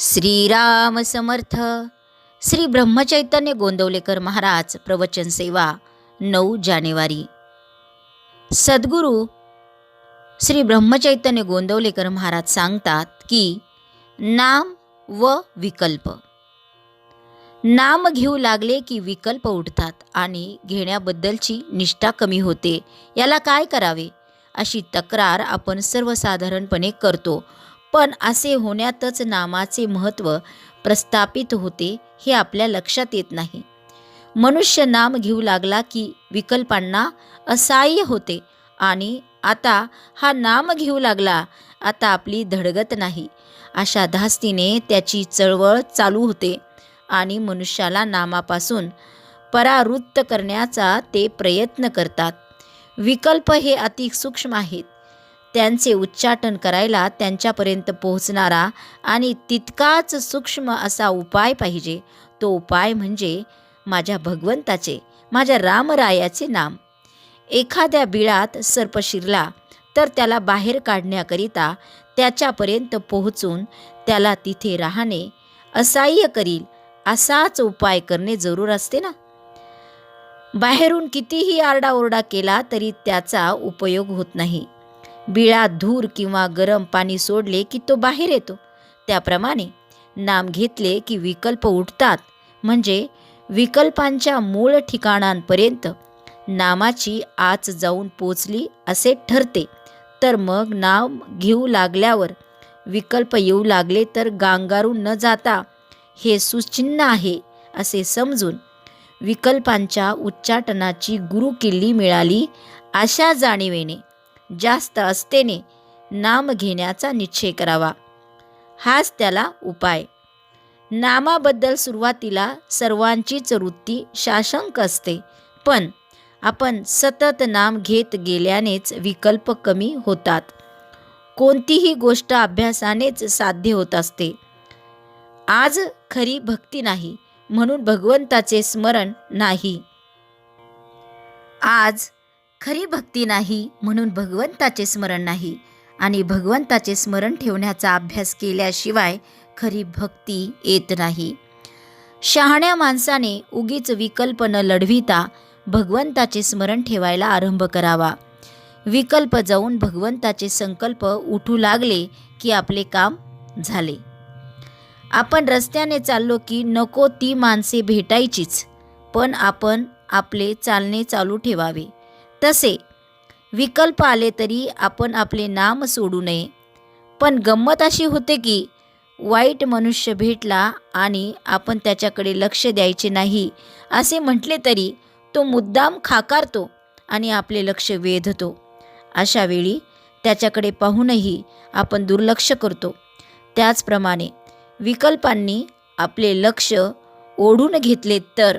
श्रीराम समर्थ. श्री ब्रह्मचैतन्य गोंदवलेकर महाराज प्रवचन सेवा नऊ जानेवारी. सद्गुरू श्री ब्रह्मचैतन्य गोंदवलेकर महाराज सांगतात की नाम व विकल्प. नाम घेऊ लागले की विकल्प उठतात आणि घेण्याबद्दलची निष्ठा कमी होते. याला काय करावे? अशी तक्रार आपण सर्वसाधारणपणे करतो. पण असे होण्यातच नामाचे महत्त्व प्रस्थापित होते हे आपल्या लक्षात येत नाही. मनुष्य नाम घेऊ लागला की विकल्पांना असहाय्य होते आणि आता हा नाम घेऊ लागला आता आपली धडगत नाही. अशा धास्तीने त्याची चळवळ चालू होते आणि मनुष्याला नामापासून परावृत्त करण्याचा ते प्रयत्न करतात. विकल्प हे अति सूक्ष्म आहेत. त्यांचे उच्चाटन करायला त्यांच्यापर्यंत पोहोचणारा आणि तितकाच सूक्ष्म असा उपाय पाहिजे. तो उपाय म्हणजे माझ्या भगवंताचे माझ्या रामरायाचे नाम. एखाद्या बिळात सर्प शिरला तर त्याला बाहेर काढण्याकरिता त्याच्यापर्यंत पोहोचून त्याला तिथे राहणे असहाय्य करील असाच उपाय करणे जरूर असते ना? बाहेरून कितीही आरडाओरडा केला तरी त्याचा उपयोग होत नाही. बिळात धूर किंवा गरम पाणी सोडले की तो बाहेर येतो. त्याप्रमाणे नाम घेतले की विकल्प उठतात. म्हणजे विकल्पांच्या मूळ ठिकाणांपर्यंत नामाची आच जाऊन पोचली असे ठरते. तर मग नाम घेऊ लागल्यावर विकल्प येऊ लागले तर गांगारून न जाता हे सुचिन्ह आहे असे समजून विकल्पांच्या उच्चाटनाची गुरुकिल्ली मिळाली अशा जाणीवेने. जास्त असतेने नाम घेण्याचा निश्चय करावा. हाच त्याला उपाय. नामाबद्दल सुरुवातीला सर्वांचीच वृत्ती शाशंक असते पण आपण सतत नाम घेत गेल्यानेच विकल्प कमी होतात. कोणतीही गोष्ट अभ्यासानेच साध्य होत असते. आज खरी भक्ती नाही म्हणून भगवंताचे स्मरण नाही. आज खरी भक्ती नाही म्हणून भगवंताचे स्मरण नाही. आणि भगवंताचे स्मरण ठेवण्याचा अभ्यास केल्याशिवाय खरी भक्ती येत नाही. शहाण्या माणसाने उगीच विकल्प न लढविता भगवंताचे स्मरण ठेवायला आरंभ करावा. विकल्प जाऊन भगवंताचे संकल्प उठू लागले की आपले काम झाले. आपण रस्त्याने चाललो की नको ती माणसे भेटायचीच पण आपण आपले चालणे चालू ठेवावे. तसे. विकल्प आले तरी आपण आपले नाम सोडू नये. पण गंमत अशी होते की वाईट मनुष्य भेटला आणि आपण त्याच्याकडे लक्ष द्यायचे नाही असे म्हटले तरी तो मुद्दाम खाकारतो आणि आपले लक्ष वेधतो. अशा वेळी त्याच्याकडे पाहूनही आपण दुर्लक्ष करतो. त्याचप्रमाणे विकल्पांनी आपले लक्ष ओढून घेतले तर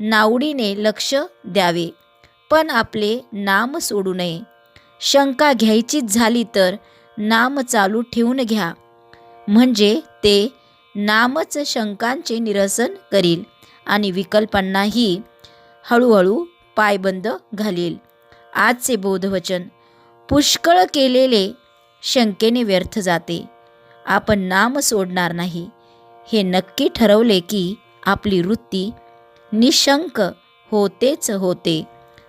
नावडीने लक्ष द्यावे. पण आपले नाम सोडू नये. शंका घ्यायचीच झाली तर नाम चालू ठेवून घ्या. म्हणजे ते नामच शंकांचे निरसन करील आणि विकल्पांनाही हळूहळू पायबंद घालील. आजचे बोधवचन पुष्कळ केलेले शंकेने व्यर्थ जाते. आपण नाम सोडणार नाही. हे नक्की ठरवले की आपली वृत्ती निशंक होतेच होते.